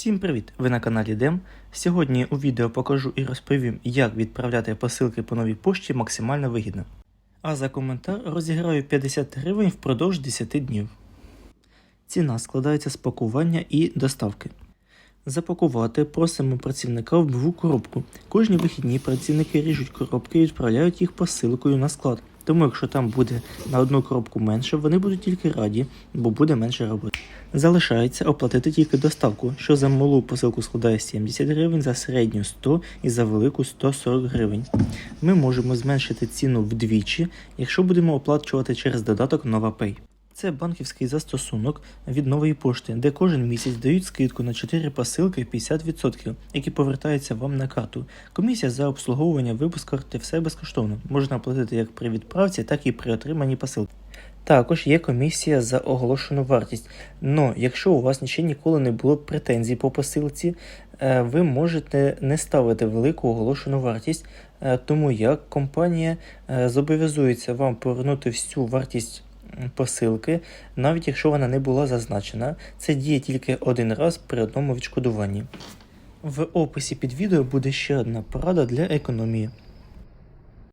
Всім привіт! Ви на каналі Дем. Сьогодні у відео покажу і розповім, як відправляти посилки по новій пошті максимально вигідно. А за коментар розіграю 50 гривень впродовж 10 днів. Ціна складається з пакування і доставки. Запакувати просимо працівника в нову коробку. Кожні вихідні працівники ріжуть коробки і відправляють їх посилкою на склад. Тому, якщо там буде на одну коробку менше, вони будуть тільки раді, бо буде менше роботи. Залишається оплатити тільки доставку, що за малу посилку складає 70 гривень, за середню 100 і за велику 140 гривень. Ми можемо зменшити ціну вдвічі, якщо будемо оплачувати через додаток NovaPay. Це банківський застосунок від нової пошти, де кожен місяць дають скидку на 4 посилки 50%, які повертаються вам на карту. Комісія за обслуговування випуск карти все безкоштовно. Можна оплатити як при відправці, так і при отриманні посилки. Також є комісія за оголошену вартість. Но якщо у вас ще ніколи не було претензій по посилці, е, ви можете не ставити велику оголошену вартість, е, тому як компанія е, зобов'язується вам повернути всю вартість посилки, навіть якщо вона не була зазначена. Це діє тільки один раз при одному відшкодуванні. В описі під відео буде ще одна порада для економії.